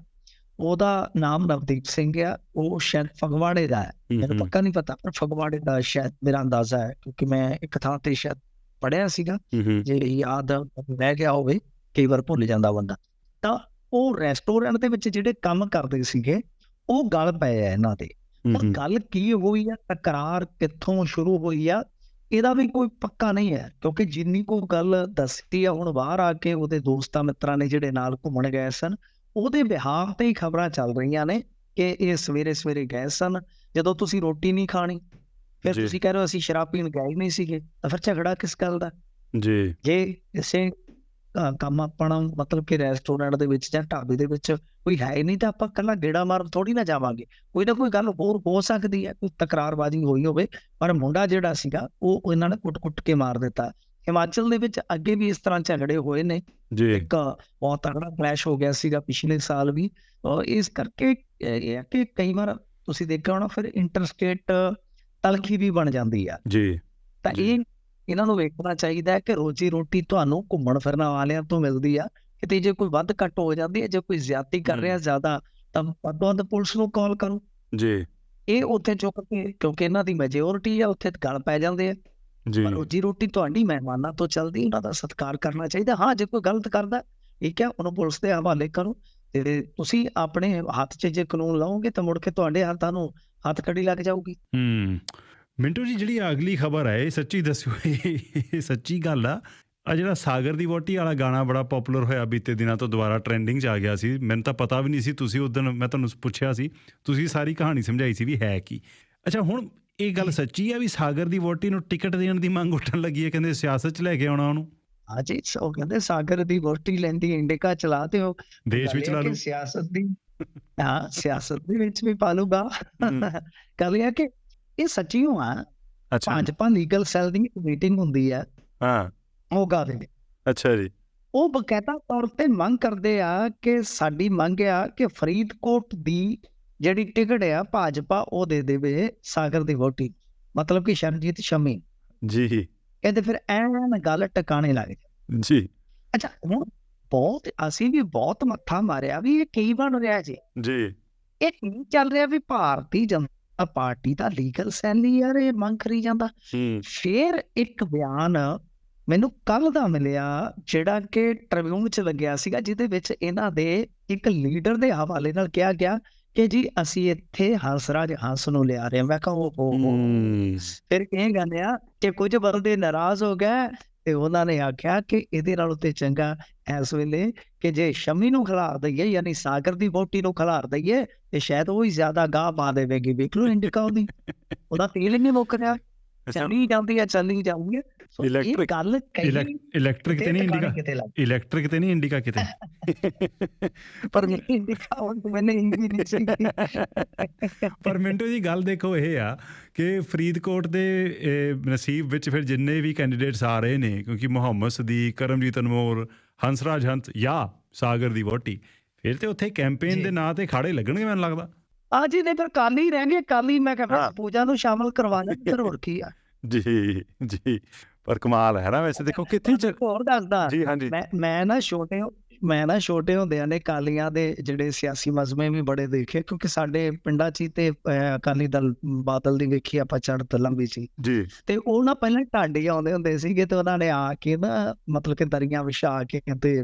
ਉਹਦਾ ਨਾਮ ਨਵਦੀਪ ਸਿੰਘ ਆ ਉਹ ਸ਼ਾਇਦ ਫਗਵਾੜੇ ਦਾ ਹੈ। ਮੈਨੂੰ ਪੱਕਾ ਨਹੀਂ ਪਤਾ ਪਰ ਫਗਵਾੜੇ ਦਾ ਸ਼ਾਇਦ ਮੇਰਾ ਅੰਦਾਜ਼ਾ ਹੈ ਕਿਉਂਕਿ ਮੈਂ ਇੱਕ ਥਾਂ ਤੇ ਸ਼ਾਇਦ ਪੜਿਆ ਸੀਗਾ ਹੂੰ ਜੇ ਯਾਦ ਰਹਿ ਗਿਆ ਹੋਵੇ ਕਈ ਵਾਰ ਭੁੱਲ ਜਾਂਦਾ ਬੰਦਾ। ਤਾਂ ਉਹ ਰੈਸਟੋਰੈਂਟ ਦੇ ਵਿੱਚ ਜਿਹੜੇ ਕੰਮ ਕਰਦੇ ਸੀਗੇ ਉਹ ਗੱਲ ਪਏ ਆ ਇਹਨਾਂ ਦੇ ਹੁਣ ਗੱਲ ਕੀ ਹੋਈ ਆ? ਤਕਰਾਰ ਕਿੱਥੋਂ ਸ਼ੁਰੂ ਹੋਈ ਆ? ਇਹਦਾ ਵੀ ਕੋਈ ਪੱਕਾ ਨਹੀਂ ਹੈ ਕਿਉਂਕਿ ਜਿੰਨੀ ਕੋ ਗੱਲ ਦੱਸੀ ਆ ਹੁਣ ਬਾਹਰ ਆ ਕੇ ਉਹਦੇ ਦੋਸਤਾਂ ਮਿੱਤਰਾਂ ਨੇ ਜਿਹੜੇ ਨਾਲ ਘੁੰਮਣ ਗਏ ਸਨ ਉਹਦੇ ਬਿਹਾਰ ਤੇ ਹੀ ਖਬਰਾਂ ਚੱਲ ਰਹੀਆਂ ਨੇ ਕਿ ਇਹ ਸਵੇਰੇ ਸਵੇਰੇ ਗਏ ਸਨ ਜਦੋਂ ਤੁਸੀਂ ਰੋਟੀ ਨਹੀਂ ਖਾਣੀ ਫਿਰ। ਤੁਸੀਂ ਕਹਿ ਰਹੇ ਹੋ ਅਸੀਂ ਸ਼ਰਾਬ ਪੀਣ ਗਏ ਨਹੀਂ ਸੀਗੇ ਤਾਂ ਫਿਰ ਝਗੜਾ ਕਿਸ ਗੱਲ ਦਾ ਜੀ ਜੇ ਇਸੇ ਅ, ਕੰਮ ਆਪਣਾ ਮਤਲਬ ਕਿ ਰੈਸਟੋਰੈਂਟ ਦੇ ਵਿੱਚ ਜਾਂ ਢਾਬੇ ਦੇ ਵਿੱਚ ਕੋਈ ਹੈ ਨਹੀਂ ਤਾਂ ਆਪਾਂ ਕੱਲਾ ਗੇੜਾ ਮਾਰਨ ਥੋੜੀ ਨਾ ਜਾਵਾਂਗੇ। ਕੋਈ ਨਾ ਕੋਈ ਗੱਲ ਹੋਰ ਹੋ ਸਕਦੀ ਹੈ ਕੋਈ ਤਕਰਾਰਬਾਜ਼ੀ ਹੋਈ ਹੋਵੇ ਪਰ ਮੁੰਡਾ ਜਿਹੜਾ ਸੀਗਾ ਉਹ ਇਹਨਾਂ ਨੇ ਕੁੱਟ-ਕੁੱਟ ਕੇ ਮਾਰ ਦਿੱਤਾ। ਹਿਮਾਚਲ ਦੇ ਵਿੱਚ ਅੱਗੇ ਵੀ ਇਸ ਤਰ੍ਹਾਂ ਝਗੜੇ ਹੋਏ ਨੇ। ਜੀ। ਇੱਕ ਬਹੁਤ ਤਗੜਾ ਕਲੈਸ਼ ਹੋ ਗਿਆ ਸੀਗਾ ਪਿਛਲੇ ਸਾਲ ਵੀ। ਔਰ ਇਸ ਕਰਕੇ ਇਹ ਹੈ ਕਿ ਕਈ ਵਾਰ ਤੁਸੀਂ ਦੇਖਿਆ ਹੋਣਾ ਫਿਰ ਇੰਟਰਸਟੇਟ ਤਲਖੀ ਵੀ ਬਣ ਜਾਂਦੀ ਆ। ਜੀ। ਤਾਂ। ਇਹ ਇਹਨਾਂ ਨੂੰ ਵੇਖਣਾ ਚਾਹੀਦਾ ਹੈ ਕਿ ਰੋਜੀ ਰੋਟੀ ਤੁਹਾਨੂੰ ਘੁੰਮਣ ਫਿਰਨ ਵਾਲਿਆਂ ਤੋਂ ਮਿਲਦੀ ਆ ਕਿਤੇ ਜੇ ਕੋਈ ਵੱਧ ਘੱਟ ਹੋ ਜਾਂਦੀ ਹੈ ਜੇ ਕੋਈ ਜ਼ਿਆਦਤੀ ਕਰ। ਰਿਹਾ ਜ਼ਿਆਦਾ ਤਾਂ ਵੱਧੋ ਵੱਧ ਪੁਲਿਸ ਨੂੰ ਕਾਲ ਕਰੋ। ਜੀ। ਇਹ ਉੱਥੇ ਚੁੱਕ ਕੇ ਕਿਉਂਕਿ ਇਹਨਾਂ ਦੀ ਮੈਜੋਰਿਟੀ ਆ ਉੱਥੇ ਗੱਲ ਪੈ ਜਾਂਦੇ ਆ। ਜੀ। ਪਰ ਰੋਜੀ ਰੋਟੀ ਤੁਹਾਡੀ ਮਹਿਮਾਨਾਂ ਤੋਂ ਚੱਲਦੀ ਉਹਨਾਂ ਦਾ ਸਤਿਕਾਰ ਕਰਨਾ ਚਾਹੀਦਾ। ਹਾਂ ਜੇ ਕੋਈ ਗਲਤ ਕਰਦਾ ਠੀਕ ਹੈ ਉਹਨੂੰ ਪੁਲਿਸ ਦੇ ਹਵਾਲੇ ਕਰੋ। ਤੇ ਤੁਸੀਂ ਆਪਣੇ ਹੱਥ 'ਚ ਜੇ ਕਾਨੂੰਨ ਲਾਓਗੇ ਤਾਂ ਮੁੜ ਕੇ ਤੁਹਾਡੇ ਹੱਥਾਂ ਨੂੰ ਹੱਥ ਕੜੀ ਲੱਗ ਜਾਊਗੀ। ਹੂੰ। ਮਿੰਟੂ ਜੀ ਜਿਹੜੀ ਅਗਲੀ ਖਬਰ ਹੈ ਇਹ ਸੱਚੀ ਦੱਸਿਓ ਇਹ ਸੱਚੀ ਗੱਲ ਆ। ਆ ਜਿਹੜਾ ਸਾਗਰ ਦੀ ਵੋਟੀ ਵਾਲਾ ਗਾਣਾ ਬੜਾ ਪਪੂਲਰ ਹੋਇਆ ਬੀਤੇ ਦਿਨਾਂ ਤੋਂ ਦੁਬਾਰਾ ਟ੍ਰੈਂਡਿੰਗ 'ਚ ਆ ਗਿਆ ਸੀ। ਮੈਨੂੰ ਤਾਂ ਪਤਾ ਵੀ ਨਹੀਂ ਸੀ ਤੁਸੀਂ ਉਦੋਂ ਮੈਂ ਤੁਹਾਨੂੰ ਪੁੱਛਿਆ ਸੀ ਤੁਸੀਂ ਸਾਰੀ ਕਹਾਣੀ ਸਮਝਾਈ ਸੀ ਵੀ ਹੈ ਕੀ। ਅੱਛਾ ਹੁਣ ਇਹ ਗੱਲ ਸੱਚੀ ਆ ਵੀ ਸਾਗਰ ਦੀ ਵੋਟੀ ਨੂੰ ਟਿਕਟ ਦੇਣ ਦੀ ਮੰਗ ਉੱਠਣ ਲੱਗੀ ਹੈ ਕਹਿੰਦੇ ਸਿਆਸਤ 'ਚ ਲੈ ਕੇ ਆਉਣਾ ਉਹਨੂੰ? ਹਾਂਜੀ ਉਹ ਕਹਿੰਦੇ ਸਾਗਰ ਦੀ ਵੋਟੀ ਲੈਂਦੀ ਇੰਡੀਕਾ ਚਲਾ ਤੇ ਉਹ ਦੇਸ਼ ਵਿੱਚ ਲਾ ਕਿ ਸਿਆਸਤ ਦੀ ਹਾਂ ਸਿਆਸਤ ਦੇ ਵਿੱਚ ਵੀ ਪਾਲੂਗਾ ਇਹ ਹੈ ਕਿ ਇਹ ਸੱਚੀ ਆ। ਅੱਛਾ। ਭਾਜਪਾ ਲੀਗਲ ਸੈੱਲ ਦੀ ਮੀਟਿੰਗ ਹੁੰਦੀ ਹੈ। ਹਾਂ ਮੋਗਾ ਦੇ ਅੱਛਾ ਜੀ। ਉਹ ਬਕਾਇਦਾ ਤੌਰ ਤੇ ਮੰਗ ਕਰਦੇ ਆ ਕਿ ਸਾਡੀ ਮੰਗ ਆ ਕਿ ਫਰੀਦਕੋਟ ਦੀ ਜਿਹੜੀ ਟਿਕਟ ਆ ਭਾਜਪਾ ਉਹ ਦੇ ਦੇਵੇ ਸਾਗਰ ਦੀ ਵੋਟੀ। ਮਤਲਬ ਕਿ ਸ਼ਰਨਜੀਤ ਸ਼ਮੀ। ਜੀ। ਕਹਿੰਦੇ ਫਿਰ ਐਨ ਗੱਲ ਟਿਕਾਣੇ ਲੱਗ ਜਾ ਜੀ। ਅੱਛਾ ਹੁਣ ਬਹੁਤ ਅਸੀਂ ਵੀ ਬਹੁਤ ਮੱਥਾ ਮਾਰਿਆ ਵੀ ਇਹ ਕੀ ਬਣ ਰਿਹਾ ਜੀ? ਜੀ। ਇਹ ਕੀ ਚੱਲ ਰਿਹਾ ਵੀ ਭਾਰਤੀ ਜਨਤਾ ਪਾਰਟੀ ਦਾ ਲੀਗਲ ਸੈੱਲ ਹੀ ਯਾਰ ਇਹ ਮੰਗ ਕਰੀ ਜਾਂਦਾ। ਫਿਰ ਇੱਕ ਬਿਆਨ ਮੈਨੂੰ ਕੱਲ ਦਾ ਮਿਲਿਆ ਜਿਹੜਾ ਕਿ ਟ੍ਰਿਬਿਊਨ ਚ ਲੱਗਿਆ ਸੀਗਾ ਜਿਹਦੇ ਵਿੱਚ ਇਹਨਾਂ ਦੇ ਇੱਕ ਲੀਡਰ ਦੇ ਹਵਾਲੇ ਨਾਲ ਕਿਹਾ ਗਿਆ ਕਿ ਜੀ ਅਸੀਂ ਇੱਥੇ ਹੰਸਰਾਜ ਹੰਸ ਨੂੰ ਲਿਆ ਰਹੇ ਹਾਂ। ਮੈਂ ਕਿਹਾ ਉਹ ਫਿਰ ਇਹ ਗੱਲ ਆ ਕਿ ਕੁਝ ਬੰਦੇ ਨਾਰਾਜ਼ ਹੋ ਗਏ ਤੇ ਉਹਨਾਂ ਨੇ ਆਖਿਆ ਕਿ ਇਹਦੇ ਨਾਲ ਤੇ ਚੰਗਾ ਇਸ ਵੇਲੇ ਕਿ ਜੇ ਸ਼ਮੀ ਨੂੰ ਖਿਲਾਰ ਦਈਏ, ਯਾਨੀ ਸਾਗਰ ਦੀ ਬੋਟੀ ਨੂੰ ਖਿਲਾਰ ਦਈਏ, ਤੇ ਸ਼ਾਇਦ ਉਹ ਹੀ ਜ਼ਿਆਦਾ ਗਾਹ ਪਾ ਦੇਵੇਗੀ। ਵੇਖ ਲਓ ਇੰਡਿਕਾ ਉਹਦੀ ਉਹਦਾ ਤੇਲ ਹੀ ਨਹੀਂ ਮੁੱਕ ਰਿਹਾ। ਚੱਲੀ ਜਾਂਦੀ ਹੈ ਚੱਲੀ ਇਹ Electric- ਗੱਲ ਇਲੈਕਟ੍ਰਿਕ ਤੇ ਨਹੀਂ ਇੰਡੀਕਾ ਇਲੈਕਟ੍ਰਿਕ ਤੇ ਨਹੀਂ ਇੰਡੀਕਾ ਕਿਤੇ। ਪਰ ਮੈਂ ਇੰਡਿਕਾ ਉਹ ਮੈਨੇ ਇੰਗੀ ਨਹੀਂ ਸੀ ਪਰ ਮਿੰਟੋ ਜੀ ਗੱਲ ਦੇਖੋ ਇਹ ਆ ਕਿ ਫਰੀਦਕੋਟ ਦੇ ਨਸੀਬ ਵਿੱਚ ਫਿਰ ਜਿੰਨੇ ਵੀ ਕੈਂਡੀਡੇਟਸ ਆ ਰਹੇ ਨੇ ਕਿਉਂਕਿ ਮੁਹੰਮਦ ਸਦੀਕ ਕਰਮਜੀਤ ਅਨਮੋਲ ਹੰਸਰਾਜ ਹੰਸ ਜਾਂ ਸਾਗਰ ਦੀ ਵੋਟੀ ਫਿਰ ਤੇ ਉੱਥੇ ਕੈਂਪੇਨ। ਦੇ ਨਾਂ ਤੇ ਖਾੜੇ ਲੱਗਣਗੇ ਮੈਨੂੰ ਲੱਗਦਾ। ਆ ਜੀ ਨੇ ਫਿਰ ਕੱਲ ਹੀ ਰਹਿ ਗਏ ਕੱਲ ਹੀ ਮੈਂ ਕਿਹਾ ਹਾਂ। ਫਿਰ ਪੂਜਾ ਨੂੰ ਸ਼ਾਮਲ ਕਰਵਾ ਲੈ ਫਿਰ ਹੋਰ ਕੀ ਆ। ਜੀ ਜੀ ਪਰ ਕਮਾਲ ਹੈ ਨਾ ਵੈਸੇ ਦੇਖੋ ਕਿੱਥੇ ਚ ਹੋਰ ਦੱਸਦਾ ਜੀ ਹਾਂਜੀ। ਮੈਂ ਮੈਂ ਨਾ ਛੋਟੇ ਮੈਂ ਨਾ ਛੋਟੇ ਹੁੰਦਿਆਂ ਨੇ ਕਾਲੀਆਂ ਦੇ ਜਿਹੜੇ ਸਿਆਸੀ ਮਜ਼ਮੇ ਵੀ ਬੜੇ ਦੇਖੇ ਕਿਉਂਕਿ ਸਾਡੇ ਪਿੰਡਾਂ 'ਚ ਤੇ ਅਕਾਲੀ ਦਲ ਬਾਦਲ ਦੀ ਵੇਖੀ ਆਪਾਂ ਚੜ੍ਹਤ ਲੰਬੀ ਸੀ ਜੀ। ਤੇ ਉਹ ਨਾ ਪਹਿਲਾਂ ਢਾਡੀ ਆਉਂਦੇ ਹੁੰਦੇ ਸੀਗੇ ਤੇ ਉਹਨਾਂ ਨੇ ਆ ਕੇ ਨਾ ਮਤਲਬ ਕਿ ਦਰੀਆਂ ਵਿਛਾ ਕੇ ਤੇ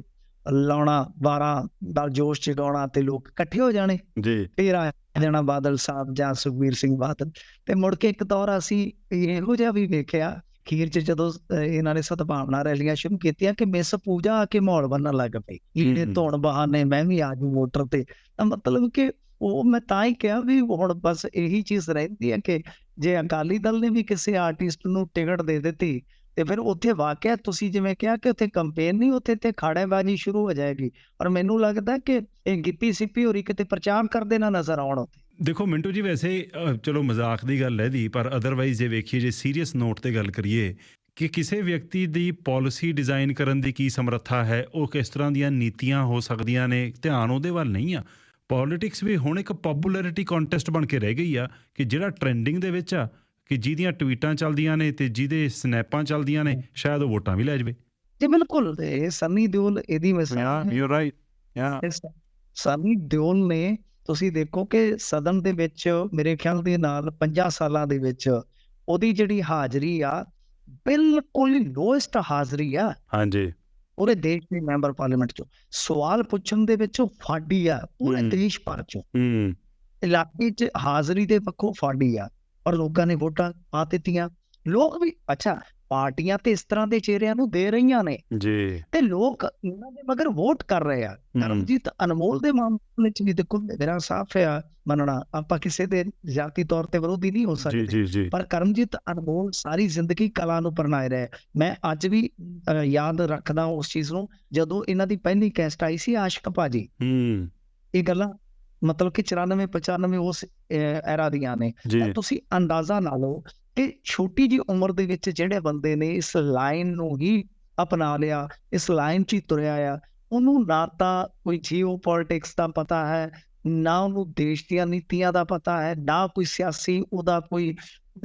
ਲਾਉਣਾ 12 ਦਾ ਜੋਸ਼ ਜਗਾਉਣਾ ਤੇ ਲੋਕ ਇਕੱਠੇ ਹੋ ਜਾਣੇ। ਜੀ। ਫੇਰ ਆ ਜਾਣਾ ਬਾਦਲ ਸਾਹਿਬ ਜਾਂ ਸੁਖਬੀਰ ਸਿੰਘ ਬਾਦਲ। ਤੇ ਮੁੜ ਕੇ ਇੱਕ ਦੌਰ ਅਸੀਂ ਇਹੋ ਜਿਹਾ ਵੀ ਵੇਖਿਆ ਖੀਰ ਚ ਜਦੋਂ ਇਹਨਾਂ ਨੇ ਸਦਭਾਵਨਾ ਰੈਲੀਆਂ ਸ਼ੁਰੂ ਕੀਤੀਆਂ ਕਿ ਮਿਸ ਪੂਜਾ ਆ ਕੇ ਮਾਹੌਲ ਬਣਨ ਲੱਗ ਪਈ ਇਹ ਹਮ। ਧੋਣ ਬਹਾਨੇ ਮੈਂ ਵੀ ਆ ਜੂ ਮੋਟਰ ਤੇ। ਤਾਂ ਮਤਲਬ ਕਿ ਉਹ ਮੈਂ ਤਾਂ ਹੀ ਕਿਹਾ ਵੀ ਹੁਣ ਬਸ ਇਹੀ ਚੀਜ਼ ਰਹਿੰਦੀ ਹੈ ਕਿ ਜੇ ਅਕਾਲੀ ਦਲ ਨੇ ਵੀ ਕਿਸੇ ਆਰਟਿਸਟ ਨੂੰ ਟਿਕਟ ਦੇ ਦਿੱਤੀ ਤੇ ਫਿਰ ਉੱਥੇ ਵਾਕਿਆ ਤੁਸੀਂ ਜਿਵੇਂ ਕਿਹਾ ਕਿ ਉੱਥੇ ਕੰਪੇਨ ਨਹੀਂ, ਉੱਥੇ ਤੇ ਖਾੜੇਬਾਜ਼ੀ ਸ਼ੁਰੂ ਹੋ ਜਾਏਗੀ। ਔਰ ਮੈਨੂੰ ਲੱਗਦਾ ਕਿ ਇਹ ਗਿੱਪੀ ਸਿੱਪੀ ਹੋਰੀ ਕਿਤੇ ਪ੍ਰਚਾਰ ਕਰਦੇ ਨਾ ਨਜ਼ਰ ਆਉਣ ਦੇਖੋ ਮਿੰਟੂ ਜੀ, ਵੈਸੇ ਚਲੋ ਮਜ਼ਾਕ ਦੀ ਗੱਲ ਹੈ ਦੀ ਪਰ ਅਦਰਵਾਈਜ਼ ਜੇ ਵੇਖੀਏ, ਜੇ ਸੀਰੀਅਸ ਨੋਟ ਤੇ ਗੱਲ ਕਰੀਏ, ਕਿ ਕਿਸੇ ਵਿਅਕਤੀ ਦੀ ਪਾਲਿਸੀ ਡਿਜ਼ਾਈਨ ਕਰਨ ਦੀ ਕੀ ਸਮਰੱਥਾ ਹੈ, ਉਹ ਕਿਸ ਤਰ੍ਹਾਂ ਦੀਆਂ ਨੀਤੀਆਂ ਹੋ ਸਕਦੀਆਂ ਨੇ, ਧਿਆਨ ਉਹਦੇ ਵੱਲ ਨਹੀਂ ਆ। ਪੋਲਿਟਿਕਸ ਵੀ ਹੁਣ ਇੱਕ ਪਪੂਲੈਰਿਟੀ ਕੰਟੈਸਟ ਬਣ ਕੇ ਰਹਿ ਗਈ ਆ, ਕਿ ਜਿਹੜਾ ਟ੍ਰੈਂਡਿੰਗ ਦੇ ਵਿੱਚ ਆ ਕਿ ਜਿਹਦੀਆਂ ਟਵੀਟਾਂ ਚੱਲਦੀਆਂ ਨੇ ਤੇ ਜਿਹਦੇ ਸਨੈਪਾਂ ਚੱਲਦੀਆਂ ਨੇ ਸ਼ਾਇਦ ਉਹ ਵੋਟਾਂ ਵੀ ਲੈ ਜਾਵੇ। ਜੀ ਬਿਲਕੁਲ ਇਹ ਸੰਨੀ ਦਿਓਲ ਇਹਦੀ ਯਾ ਮਿਸਾਲ ਹੈ। ਯੂ ਰਾਈਟ ਯਾ ਸੰਨੀ ਦਿਓਲ ਨੇ ਤੁਸੀਂ ਦੇਖੋ ਕਿ ਸਦਨ ਦੇ ਵਿੱਚ ਮੇਰੇ ਖਿਆਲ ਦੇ ਨਾਲ 50 ਸਾਲਾਂ ਦੇ ਵਿੱਚ ਉਹਦੀ ਜਿਹੜੀ ਹਾਜ਼ਰੀ ਆ ਬਿਲਕੁਲ ਲੋਐਸਟ ਹਾਜ਼ਰੀ ਆ। ਹਾਂਜੀ। ਪੂਰੇ ਦੇਸ਼ ਦੇ ਮੈਂਬਰ ਪਾਰਲੀਮੈਂਟ ਚੋਂ। ਸਵਾਲ ਪੁੱਛਣ ਦੇ ਵਿੱਚ ਉਹ ਫਾਡੀ ਆ ਪੂਰੇ। ਦੇਸ਼ ਭਰ ਚੋਂ। ਹੂੰ। ਇਲਾਕੇ 'ਚ ਹਾਜ਼ਰੀ ਦੇ ਪੱਖੋਂ ਫਾਡੀ ਆ। ਪਰ ਲੋਕਾਂ ਨੇ ਵੋਟਾਂ ਪਾ ਦਿੱਤੀਆਂ। ਲੋਕ ਵੀ ਅੱਛਾ ਪਾਰਟੀਆਂ ਤੇ ਇਸ ਤਰ੍ਹਾਂ ਦੇ ਚਿਹਰਿਆਂ ਨੂੰ ਦੇ ਰਹੀਆਂ ਨੇ। ਜੀ। ਤੇ ਲੋਕ ਇਹਨਾਂ ਦੇ ਮਗਰ ਵੋਟ ਕਰ ਰਹੇ ਆ। ਹਮ, ਕਰਮਜੀਤ ਅਨਮੋਲ ਦੇ ਮਾਮਲੇ ਚ ਵੀ ਦੇਖੋ ਮੇਰਾ ਸਾਫ਼ ਹੈ ਮੰਨਣਾ ਆਪਾਂ ਕਿਸੇ ਦੇ ਜਾਤੀ ਤੌਰ ਤੇ ਵਿਰੋਧੀ ਨਹੀਂ ਹੋ ਸਕਦੇ। ਜੀ ਜੀ ਪਰ ਕਰਮਜੀਤ ਅਨਮੋਲ ਸਾਰੀ ਜ਼ਿੰਦਗੀ ਕਲਾ ਨੂੰ ਪਰਨਾਏ ਰਹੇ। ਮੈਂ ਅੱਜ ਵੀ ਯਾਦ ਰੱਖਦਾ ਉਸ ਚੀਜ਼ ਨੂੰ ਜਦੋਂ ਇਹਨਾਂ ਦੀ ਪਹਿਲੀ ਕੈਸਟ ਆਈ ਸੀ ਆਸ਼ਕ ਭਾਜੀ। ਹੂੰ। ਇਹ ਗੱਲਾਂ ਮਤਲਬ ਕਿ 94 95 ਉਸ ਐਰਾ ਦੀਆਂ ਨੇ। ਜੀ। ਤੁਸੀਂ ਅੰਦਾਜ਼ਾ ਲਾ ਲਓ ਕਿ ਛੋਟੀ ਜੀ ਉਮਰ ਦੇ ਵਿੱਚ ਜਿਹੜੇ ਬੰਦੇ ਨੇ ਇਸ ਲਾਈਨ ਨੂੰ ਹੀ ਅਪਣਾ ਲਿਆ ਇਸ ਲਾਈਨ 'ਚ ਹੀ ਤੁਰਿਆ ਆ ਉਹਨੂੰ ਨਾ ਤਾਂ ਕੋਈ ਜੀਓ ਪੋਲਿਟਿਕਸ ਦਾ ਪਤਾ ਹੈ ਨਾ ਉਹਨੂੰ ਦੇਸ਼ ਦੀਆਂ ਨੀਤੀਆਂ ਦਾ ਪਤਾ ਹੈ ਨਾ ਕੋਈ ਸਿਆਸੀ ਉਹਦਾ ਕੋਈ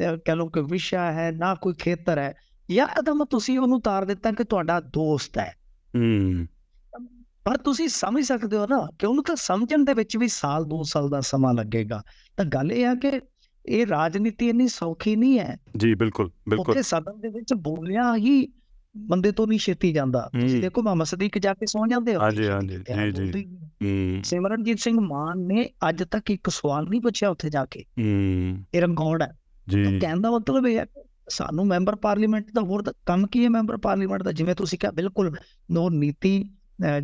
ਕਹਿ ਲਓ ਕਿ ਵਿਸ਼ਾ ਹੈ ਨਾ ਕੋਈ ਖੇਤਰ ਹੈ। ਯਕਦਮ ਤੁਸੀਂ ਉਹਨੂੰ ਤਾਰ ਦਿੱਤਾ ਕਿ ਤੁਹਾਡਾ ਦੋਸਤ ਹੈ। ਹੂੰ। ਪਰ ਤੁਸੀਂ ਸਮਝ ਸਕਦੇ ਹੋ ਨਾ ਕਿ ਉਹਨੂੰ ਤਾਂ ਸਮਝਣ ਦੇ ਵਿੱਚ ਵੀ ਸਾਲ ਦੋ ਸਾਲ ਦਾ ਸਮਾਂ ਲੱਗੇਗਾ। ਤਾਂ ਗੱਲ ਇਹ ਆ ਕਿ ਇਹ ਰਾਜਨੀਤੀ ਇੰਨੀ ਸੌਖੀ ਨਹੀਂ ਹੈ। ਜੀ ਬਿਲਕੁਲ ਬਿਲਕੁਲ। ਉੱਥੇ ਸਦਨ ਦੇ ਵਿੱਚ ਬੋਲਿਆ ਹੀ ਬੰਦੇ ਤੋਂ ਨਹੀਂ ਛੇਤੀ ਜਾਂਦਾ। ਤੁਸੀਂ। ਦੇਖੋ ਮੁਹੰਮਦ ਸਦੀਕ ਜਾ ਕੇ ਸੌ ਜਾਂਦੇ ਹੋ। ਹਾਂਜੀ, ਹਾਂਜੀ, ਜੀ, ਜੀ। ਸਿਮਰਨਜੀਤ ਸਿੰਘ ਮਾਨ ਨੇ ਅੱਜ ਤੱਕ ਇੱਕ ਸਵਾਲ ਨਹੀਂ ਪੁੱਛਿਆ ਉੱਥੇ ਜਾ ਕੇ। ਹੂੰ। ਇਹ ਰਿਕਾਰਡ ਹੈ। ਜੀ। ਕਹਿਣ ਦਾ ਮਤਲਬ ਇਹ ਹੈ ਸਾਨੂੰ ਮੈਂਬਰ ਪਾਰਲੀਮੈਂਟ ਦਾ ਹੋਰ ਕੰਮ ਕੀ ਹੈ ਮੈਂਬਰ ਪਾਰਲੀਮੈਂਟ ਦਾ? ਜਿਵੇਂ ਤੁਸੀਂ ਕਿਹਾ ਬਿਲਕੁਲ ਨੋ ਨੀਤੀ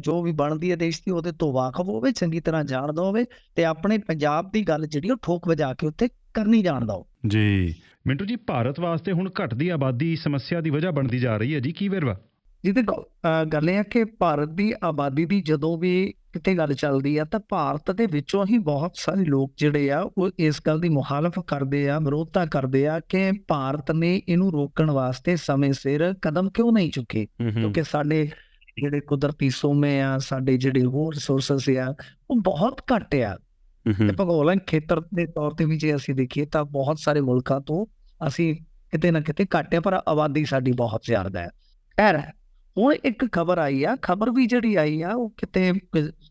ਜੋ ਵੀ ਬਣਦੀ ਹੈ ਦੇਸ਼ ਦੀ ਉਹਦੇ ਤੋਂ ਵਾਕਫ ਹੋਵੇ ਚੰਗੀ ਤਰ੍ਹਾਂ ਜਾਣਦਾ ਹੋਵੇ ਤੇ ਆਪਣੇ ਪੰਜਾਬ ਦੀ ਗੱਲ ਜਿਹੜੀ ਉਹ ਠੋਕ ਵਜਾ ਕੇ ਉੱਤੇ ਕਰਨੀ ਜਾਣਦਾ ਹੋ ਜੀ। ਮਿੰਟੂ ਜੀ ਭਾਰਤ ਵਾਸਤੇ ਹੁਣ ਘਟਦੀ ਆਬਾਦੀ ਸਮੱਸਿਆ ਦੀ ਵਜ੍ਹਾ ਬਣਦੀ ਜਾ ਰਹੀ ਹੈ ਜੀ ਕੀ ਵੇਰਵਾ? ਜਿਹਦੇ ਗੱਲ ਇਹ ਹੈ ਕਿ ਭਾਰਤ ਦੀ ਆਬਾਦੀ ਦੀ ਜਦੋਂ ਵੀ ਕਿਤੇ ਗੱਲ ਚੱਲਦੀ ਆ ਤਾਂ ਭਾਰਤ ਦੇ ਵਿੱਚੋਂ ਹੀ ਬਹੁਤ ਸਾਰੇ ਲੋਕ ਜਿਹੜੇ ਆ ਉਹ ਇਸ ਗੱਲ ਦੀ ਮੁਖਾਲਫ ਕਰਦੇ ਆ ਵਿਰੋਧਤਾ ਕਰਦੇ ਆ ਕਿ ਭਾਰਤ ਨੇ ਇਹਨੂੰ ਰੋਕਣ ਵਾਸਤੇ ਸਮੇਂ ਸਿਰ ਕਦਮ ਕਿਉਂ ਨਹੀਂ ਚੁੱਕੇ? ਕਿਉਂਕਿ ਸਾਡੇ ਜਿਹੜੇ ਕੁਦਰਤੀ ਸੋਮੇ ਆ ਸਾਡੇ ਜਿਹੜੇ ਹੋਰ ਰਿਸੋਰਸਸ ਆ ਉਹ ਬਹੁਤ ਘੱਟ ਆ। ਤੇ ਭੂਗੋਲਿਕ ਖੇਤਰ ਦੇ ਤੌਰ ਤੇ ਵੀ ਜੇ ਅਸੀਂ ਦੇਖੀਏ ਤਾਂ ਬਹੁਤ ਸਾਰੇ ਮੁਲਕਾਂ ਤੋਂ ਅਸੀਂ ਕਿਤੇ ਨਾ ਕਿਤੇ ਘੱਟ ਆ ਪਰ ਆਬਾਦੀ ਸਾਡੀ ਬਹੁਤ ਜ਼ਿਆਦਾ ਹੈ ਖੈਰ ਹੁਣ ਇੱਕ ਖਬਰ ਆਈ ਆ ਖਬਰ ਵੀ ਜਿਹੜੀ ਆਈ ਆ ਉਹ ਕਿਤੇ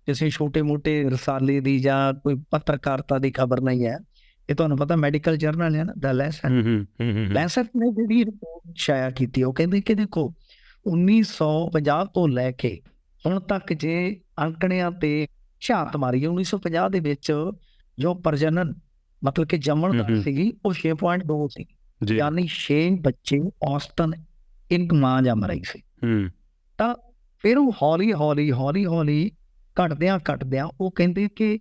ਕਿਸੇ ਛੋਟੇ-ਮੋਟੇ ਰਸਾਲੇ ਦੀ ਜਾਂ ਕੋਈ ਪੱਤਰਕਾਰਤਾ ਦੀ ਖਬਰ ਨਹੀਂ ਹੈ ਇਹ ਤੁਹਾਨੂੰ ਪਤਾ ਮੈਡੀਕਲ ਜਰਨਲ ਹੈ ਨਾ ਦ ਲੈਂਸੈਟ ਲੈਂਸੈਟ ਨੇ ਜਿਹੜੀ ਰਿਪੋਰਟ ਸ਼ਾਇਆ ਕੀਤੀ ਉਹ ਕਹਿੰਦੇ ਕਿ ਦੇਖੋ 1950 ਤੋਂ ਲੈ ਕੇ ਹੁਣ ਤੱਕ ਜੇ ਅੰਕੜਿਆਂ ਤੇ ਝਾਤ ਮਾਰੀ 1950 ਦੇ ਵਿੱਚ ਜੋ ਪ੍ਰਜਨਨ ਮਤਲਬ ਕਿ ਜੰਮਣ ਦਰ। ਸੀਗੀ ਉਹ 6.2 ਸੀ। ਯਾਨੀ 6 ਬੱਚੇ ਔਸਤਨ ਇੱਕ ਮਾਂ ਜੰਮ ਰਹੀ ਸੀ। ਹੂੰ। ਫਿਰ ਉਹ ਹੌਲੀ ਹੌਲੀ ਹੌਲੀ ਹੌਲੀ ਘਟਦਿਆਂ ਘਟਦਿਆਂ ਉਹ ਕਹਿੰਦੇ ਕਿ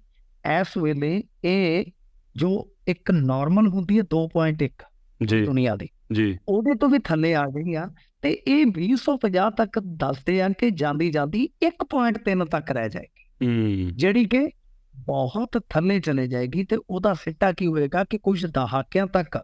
ਇਸ ਵੇਲੇ ਇਹ ਜੋ ਇੱਕ ਨਾਰਮਲ ਹੁੰਦੀ ਹੈ 2.1 ਜੀ। ਦੁਨੀਆ ਦੀ ਜੀ। ਉਹਦੇ ਤੋਂ ਵੀ ਥੱਲੇ ਆ ਗਈ ਆ। ਤੇ ਇਹ 2050 ਤੱਕ ਦੱਸਦੇ ਆ ਕਿ ਜਾਂਦੀ ਜਾਂਦੀ 1.3 ਤੱਕ ਰਹਿ ਜਾਏਗੀ। ਜਿਹੜੀ ਕਿ ਬਹੁਤ ਥੱਲੇ ਚਲੇ ਜਾਏਗੀ ਤੇ ਉਹਦਾ ਸਿੱਟਾ ਕੀ ਹੋਏਗਾ ਕਿ ਕੁਝ ਦਹਾਕਿਆਂ ਤੱਕ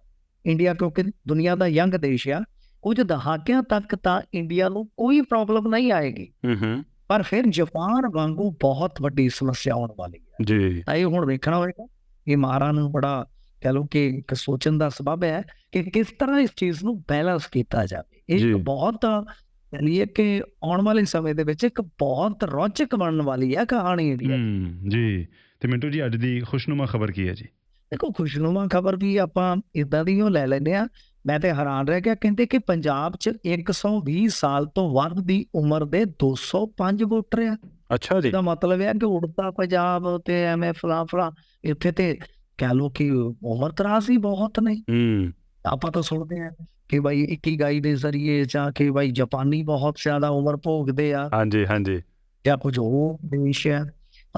ਇੰਡੀਆ ਕਿਉਂਕਿ ਦੁਨੀਆ ਦਾ ਯੰਗ ਦੇਸ਼ ਆ ਕੁਝ ਦਹਾਕਿਆਂ ਤੱਕ ਤਾਂ ਇੰਡੀਆ ਨੂੰ ਕੋਈ ਪ੍ਰੋਬਲਮ ਨਹੀਂ ਆਏਗੀ। ਹੂੰ ਪਰ ਫਿਰ ਜਾਪਾਨ ਵਾਂਗੂ ਬਹੁਤ ਵੱਡੀ ਸਮੱਸਿਆ ਆਉਣ ਵਾਲੀ ਹੈ। ਜੀ। ਤਾਂ ਇਹ ਹੁਣ ਵੇਖਣਾ ਹੋਏਗਾ ਇਹ ਮਾਰਾ ਨੂੰ ਬੜਾ ਕਹ ਲਓ ਕਿ ਇੱਕ ਸੋਚਣ ਦਾ ਸਬਬ ਹੈ ਕਿ ਕਿਸ ਤਰ੍ਹਾਂ ਇਸ ਚੀਜ਼ ਨੂੰ ਬੈਲੈਂਸ ਕੀਤਾ ਜਾਵੇ। ਇਹ ਬਹੁਤ ਕਹੀਏ ਕਿ ਆਉਣ ਵਾਲੇ ਸਮੇਂ ਦੇ ਵਿੱਚ ਇੱਕ ਬਹੁਤ ਰੌਚਕ ਬਣਨ ਵਾਲੀ ਹੈ ਕਹਾਣੀ ਦੀ। ਹੂੰ ਜੀ। ਤੇ ਮਿੰਟੂ ਜੀ ਅੱਜ ਦੀ ਖੁਸ਼ਨੁਮਾ ਖਬਰ ਕੀ ਹੈ ਜੀ? ਦੇਖੋ ਖੁਸ਼ਨੁਮਾ ਖਬਰ ਵੀ ਆਪਾਂ ਇਦਾਂ ਦੀ ਉਹ ਲੈ ਲੈਂਦੇ ਆ ਮੈਂ ਤੇ ਹੈਰਾਨ ਰਹਿ ਗਿਆ ਕਹਿੰਦੇ ਕਿ ਪੰਜਾਬ 'ਚ 120 ਸਾਲ ਤੋਂ ਵੱਧ ਦੀ ਉਮਰ ਦੇ 205 ਵੋਟਰ ਆ। ਅੱਛਾ ਜੀ। ਇਹਦਾ ਮਤਲਬ ਹੈ ਕਿ ਉੜਤਾ ਪੰਜਾਬ ਤੇ ਐਵੇਂ ਫਲਾਂ ਫਲਾਂ ਇੱਥੇ ਤੇ ਕਹਿ ਲੋ ਕਿ ਉਮਰ ਤਰਾਜ਼ ਹੀ ਬਹੁਤ ਨੇ। ਹੂੰ। ਆਪਾਂ ਤਾਂ ਸੁਣਦੇ ਆ ਕਿ ਭਾਈ ਇਕੀਗਾਈ ਦੇ ਜ਼ਰੀਏ ਜਾਂ ਕਿ ਭਾਈ ਜਾਪਾਨੀ ਬਹੁਤ ਜ਼ਿਆਦਾ ਉਮਰ ਭੋਗਦੇ ਆ। ਹਾਂਜੀ ਹਾਂਜੀ। ਜਾਂ ਕੁਝ ਹੋਰ ਦੇਸ਼ ਆ।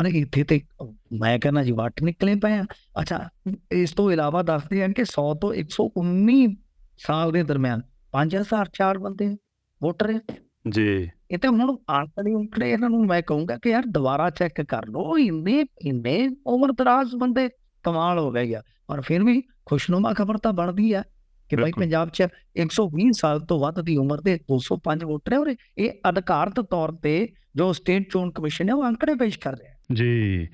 ਅਨੇ ਇੱਥੇ ਤੇ ਮੈਂ ਕਹਿੰਦਾ ਜੀ ਵੱਟ ਨਿਕਲੇ ਪਏ ਆ। ਅੱਛਾ ਇਸ ਤੋਂ ਇਲਾਵਾ ਦੱਸਦੇ ਆ ਕਿ 100 ਤੋਂ 119 ਸਾਲ ਦੇ ਦਰਮਿਆਨ 5004 ਬੰਦੇ ਵੋਟਰ ਜੀ। ਇਹ ਤਾਂ ਹੁਣ ਆਂਕੜੇ ਉਂਕੜੇ ਇਹਨਾਂ ਨੂੰ ਮੈਂ ਕਹੂੰਗਾ ਕਿ ਯਾਰ ਦੁਬਾਰਾ ਚੈੱਕ ਕਰ ਲਓ। ਇੰਨੇ ਇੰਨੇ ਉਮਰ ਦਰਾਜ਼ ਬੰਦੇ ਕਮਾਲ ਹੋ ਗਏ ਆ। ਪਰ ਫਿਰ ਵੀ ਖੁਸ਼ਨੁਮਾ ਖਬਰ ਤਾਂ ਬਣਦੀ ਆ। ਕਿ ਭਾਈ। ਪੰਜਾਬ 'ਚ 120 ਸਾਲ ਤੋਂ ਵੱਧ ਦੀ ਉਮਰ ਦੇ 205 ਵੋਟਰ ਹੈ ਔਰ ਇਹ ਅਧਿਕਾਰਤ ਤੌਰ ਤੇ ਜੋ ਸਟੇਟ ਚੋਣ ਕਮਿਸ਼ਨ ਹੈ ਉਹ ਅੰਕੜੇ ਪੇਸ਼ ਕਰ ਰਿਹਾ ਹੈ ਜੀ